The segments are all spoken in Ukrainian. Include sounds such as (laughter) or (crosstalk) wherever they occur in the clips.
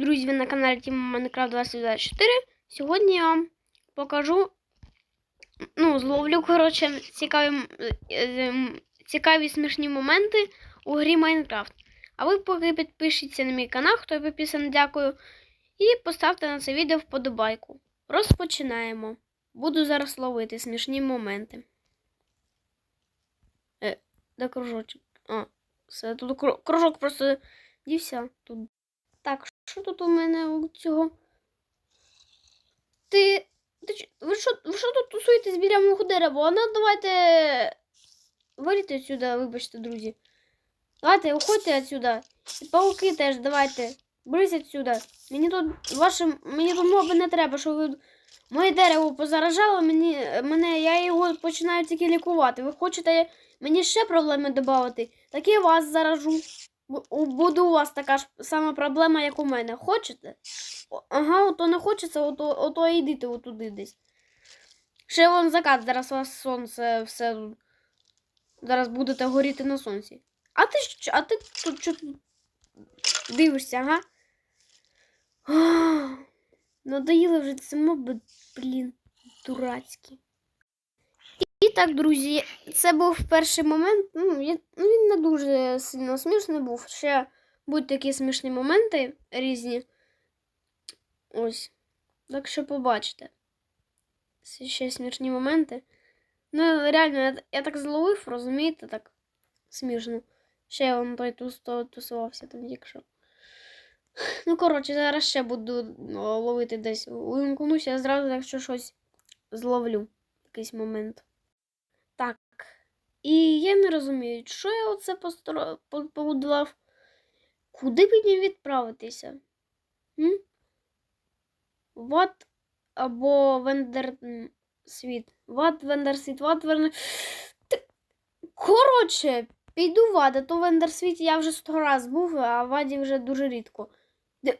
друзі, ви на каналі Тіма Майнкрафт 2024. Сьогодні я вам покажу, ну, зловлю, коротше, цікаві, е, м, цікаві смішні моменти у грі Майнкрафт. А ви поки підпишіться на мій канал, хто підписаний, дякую. І поставте на це відео вподобайку. Розпочинаємо. Буду зараз ловити смішні моменти. Е, де кружочок? А, все, тут кру- кружок просто дівся тут. Так, що тут у мене у цього? Ти. ти ви, що, ви що тут тусуєтесь біля мого дерева? Ну, давайте. Валіть отсюда, вибачте, друзі. Давайте, уходьте отсюда. І пауки теж, давайте. Брись отсюда. Мені тут ваше. Мені тут не треба, щоб ви. Моє дерево позаражало, мені, мене, я його починаю тільки лікувати. Ви хочете мені ще проблеми додати? Так і вас заражу. Буде у вас така ж сама проблема, як у мене. Хочете? Ага, ото не хочеться, ото, ото йдите отуди десь. Ще вон закат, зараз у вас сонце все. Зараз будете горіти на сонці. А ти? А ти тут що дивишся, ага? Надоїли вже ці моби, блін, дурацькі. І так, друзі, це був перший момент. Ну, я, ну він не дуже сильно смішний був. Ще будуть такі смішні моменти різні. Ось. Так що побачите. Ще смішні моменти. Ну, реально, я, я так зловив, розумієте, так смішно. Ще он той тус, то, тусувався там якщо. Ну, коротше, зараз ще буду ну, ловити десь. Увімкнуся, я зразу, якщо щось зловлю. Якийсь момент. І я не розумію, що я оце постро... по- побудував. Куди мені відправитися? М? Ват або Вендер світ. Ват, Вендер світ, Ват, Вендер... Коротше, піду в Вад, а то в Вендер світі я вже сто раз був, а в Ваді вже дуже рідко. Де...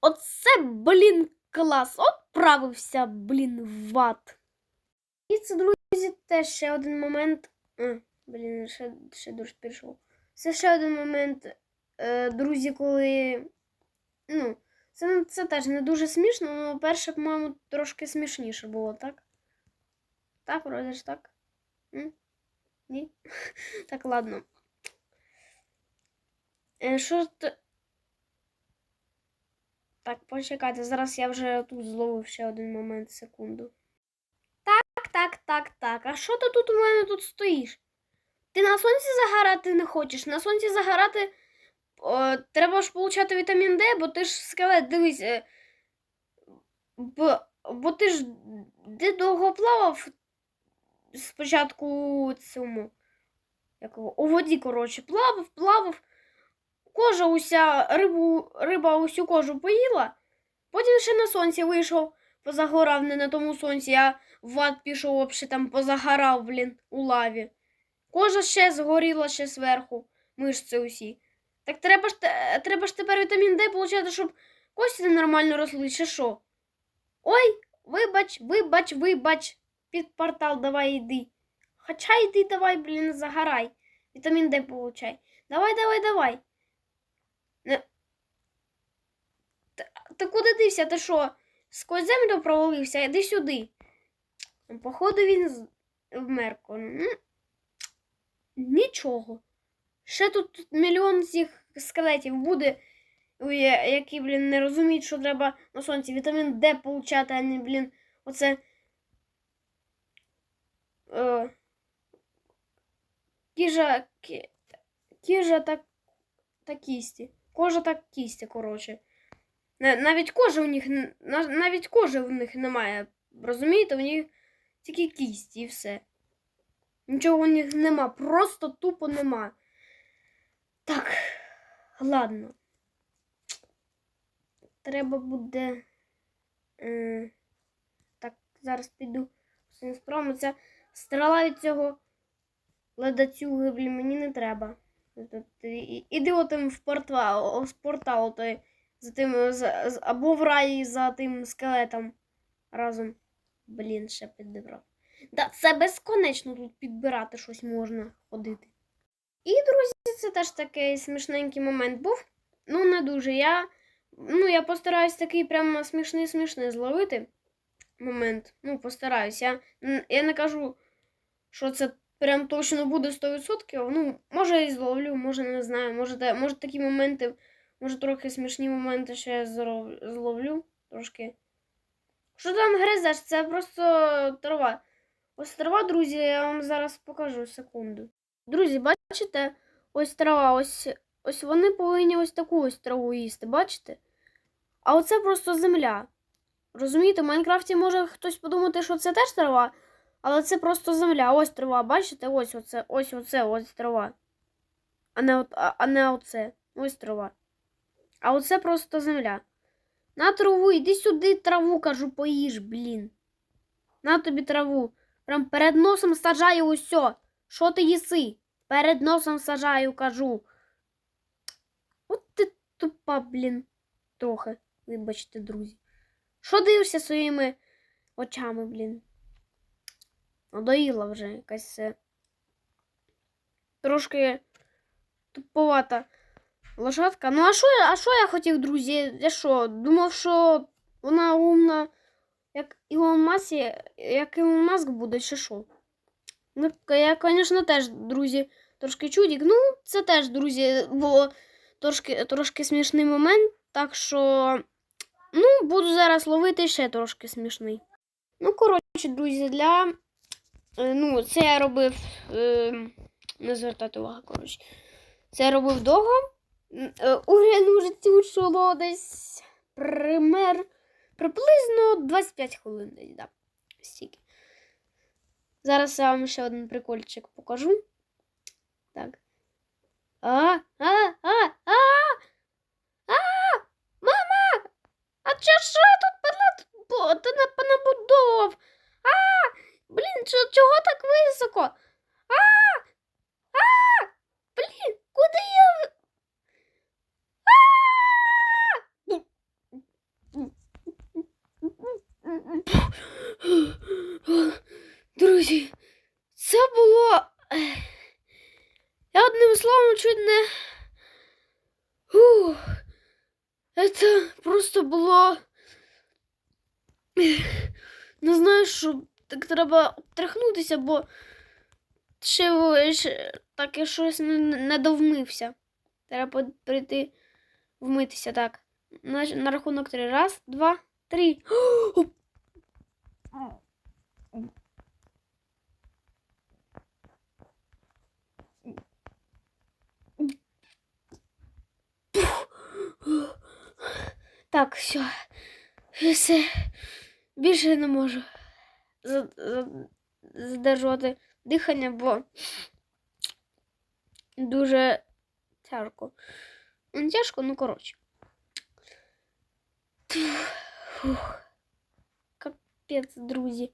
Оце, блін, клас. От правився, блін, в ват. І це, друзі, теж ще один момент. А, блін, ще, ще дощ пішов. Це ще один момент, е, друзі, коли. Ну, це, це теж не дуже смішно, але перше, по-моєму, трошки смішніше було, так? Так, вроде ж так. М? Ні? (laughs) Так, ладно. Е, Що т- Так, почекайте, зараз я вже тут зловив ще один момент, секунду. Так, так, так, так. А що ти тут у мене тут стоїш? Ти на сонці загорати не хочеш? На сонці загорати о, треба ж получати вітамін Д, бо ти ж скелет, дивись. е, Бо, бо ти ж де довго плавав спочатку цьому. Якого? У воді, коротше, плавав, плавав. Кожа уся, рибу, риба усю кожу поїла. Потім ще на сонці вийшов, позагорав не на тому сонці, а в ват пішов, взагалі там позагорав, блін, у лаві. Кожа ще згоріла ще зверху, мишці усі. Так треба ж, треба ж тепер вітамін Д получати, щоб кості нормально росли, чи що? Ой, вибач, вибач, вибач. Під портал давай йди. Хоча йди давай, блін, загорай. Вітамін Д получай. Давай, давай, давай. Не... Та, ти куди дився? Ти що? Сквозь землю провалився, іди сюди. Походу він вмер. М, Нічого. Ще тут мільйон цих скелетів буде, які, блін, не розуміють, що треба на сонці вітамін Д получати, а не, блін, оце. Е, кіжа, кі, кіжа та, та кісті. Кожа та кісті, коротше. На- Навіть кожи у них навіть кожи у них немає. Розумієте, у них тільки кісті і все. Нічого у них нема, просто тупо нема. Так, ладно. Треба буде. Е, так, зараз піду. Ця стрела від цього ледацюги, блін, мені не треба. Іди отим в портал, в портал той, за тим, або в раї за тим скелетом разом. Блін, ще підібрав. Да, це безконечно тут підбирати щось можна ходити. І, друзі, це теж такий смішненький момент був. Ну, не дуже. Я, ну, я постараюсь такий прямо смішний-смішний зловити момент. Ну, постараюсь. Я, я не кажу, що це прям точно буде 100%. Ну, може і зловлю, може не знаю. Може, може такі моменти, може трохи смішні моменти ще я зловлю трошки. Що там гризеш? Це просто трава. Ось трава, друзі, я вам зараз покажу секунду. Друзі, бачите, ось трава, ось, ось вони повинні ось таку ось траву їсти, бачите? А оце просто земля. Розумієте, в Майнкрафті може хтось подумати, що це теж трава, але це просто земля. Ось трава, бачите? Ось оце, ось оце, ось трава. А не, а не оце. Ось трава. А оце просто земля. На траву, іди сюди траву, кажу, поїж, блін. На тобі траву. Прям перед носом саджаю усьо. Що ти їси? Перед носом сажаю, кажу. От ти тупа, блін. Трохи, вибачте, друзі. Що дивишся своїми очами, блін? Надоїла вже якась. Трошки туповата лошадка. Ну, а що а що я хотів, друзі? Я що? Думав, що вона умна, як Ілон Маск, як Ілон Маск буде, чи що? Ну, я, звісно, теж, друзі, трошки чудік. Ну, це теж, друзі, було трошки, трошки смішний момент. Так що, ну, буду зараз ловити ще трошки смішний. Ну, коротше, друзі, для. е, Ну, це я робив. Е, не звертати увагу, коротше. Це я робив довго. Е, У йшло десь пример, приблизно 25 хвилин десь, да. Стільки. Зараз я вам ще один прикольчик покажу. Так. А, а, а, а, а, мама! А чи що тут бо- ти на- понабудовував? А, блін, чого так високо? А, а, блін, куди я... А! Друзі, це було. ех, Я одним словом чуть не. Ух, це просто було. ех, Не знаю, що так треба обтряхнутися, бо ще, ще таке щось не, не довмився. Треба прийти вмитися так. На, на рахунок три. Раз, два, три. Так, все. Все. Більше не можу задержувати дихання, бо дуже тяжко. Ну, Не тяжко, ну коротше. Капець, друзі.